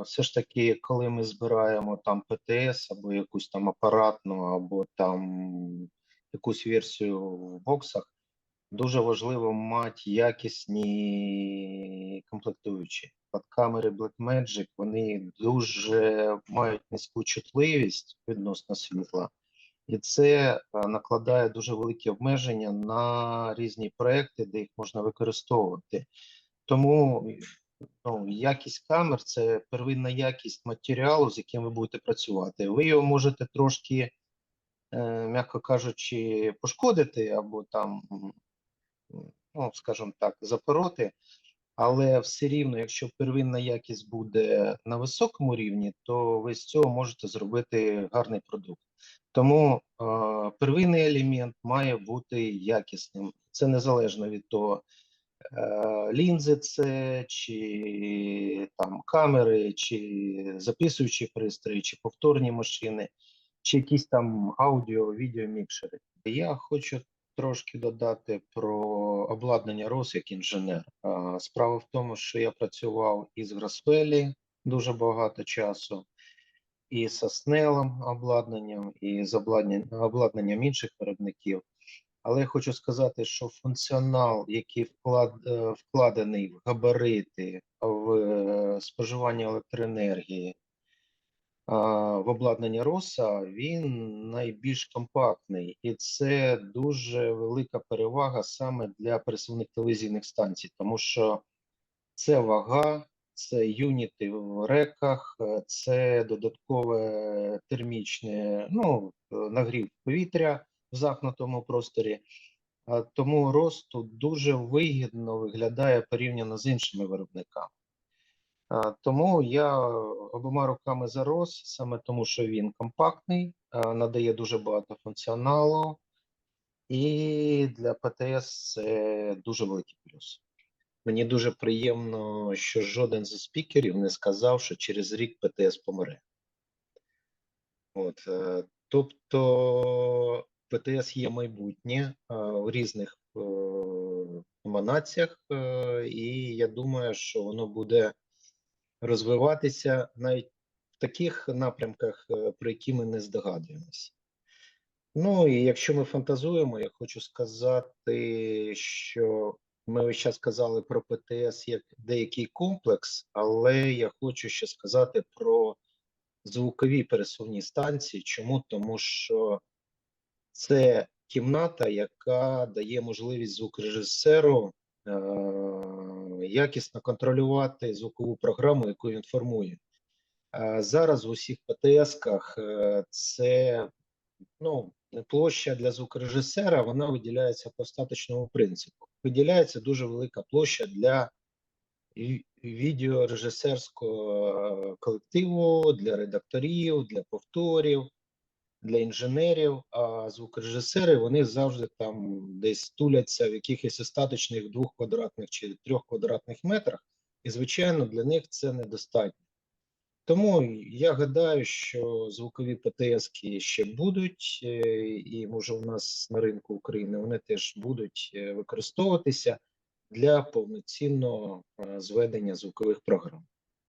все ж таки, коли ми збираємо там ПТС або якусь там апаратну, або там якусь версію в боксах, дуже важливо мати якісні комплектуючі. От камери Blackmagic, вони дуже мають низьку чутливість відносно світла, і це е, накладає дуже великі обмеження на різні проекти, де їх можна використовувати. Тому ну, якість камер це первинна якість матеріалу, з яким ви будете працювати. Ви його можете трошки, е, м'яко кажучи, пошкодити або там, ну, скажімо так, запороти. Але все рівно, якщо первинна якість буде на високому рівні, то ви з цього можете зробити гарний продукт. Тому е, первинний елемент має бути якісним. Це незалежно від того, е, лінзи це, чи там камери, чи записуючі пристрої, чи повторні машини, чи якісь там аудіо, відеомікшери. Я хочу трошки додати про обладнання РОС як інженер. Справа в тому, що я працював із Грасфелі дуже багато часу, і з Снелом обладнанням, і з обладнанням, обладнанням інших виробників. Але я хочу сказати, що функціонал, який вклад, е, вкладений в габарити, в е, споживання електроенергії, в обладнання роса він найбільш компактний, і це дуже велика перевага саме для пересувних телевізійних станцій, тому що це вага, це юніти в реках, е, це додаткове термічне ну, нагрів повітря в замкнутому просторі. Тому рост тут дуже вигідно виглядає порівняно з іншими виробниками. Тому я обома руками за ROS, саме тому, що він компактний, надає дуже багато функціоналу, і для ПТС це дуже великий плюс. Мені дуже приємно, що жоден зі спікерів не сказав, що через рік ПТС помре. От, е, тобто ПТС є майбутнє е, в різних е, еманаціях, е, і я думаю, що воно буде розвиватися навіть в таких напрямках, про які ми не здогадуємося. Ну і якщо ми фантазуємо, я хочу сказати, що ми весь час казали про ПТС як деякий комплекс, але я хочу ще сказати про звукові пересувні станції. Чому? Тому що це кімната, яка дає можливість звукорежисеру е, якісно контролювати звукову програму, яку він формує. Е, зараз в усіх ПТС-ках е, це ну, площа для звукорежисера, вона виділяється по статичному принципу. Виділяється дуже велика площа для відеорежисерського е, колективу, для редакторів, для повторів, для інженерів. А звукорежисери вони завжди там десь туляться в якихось остаточних двох квадратних чи трьох квадратних метрах, і звичайно для них це недостатньо. Тому я гадаю, що звукові ПТС-ки ще будуть, е, і може у нас на ринку України вони теж будуть е, використовуватися для повноцінного е, зведення звукових програм.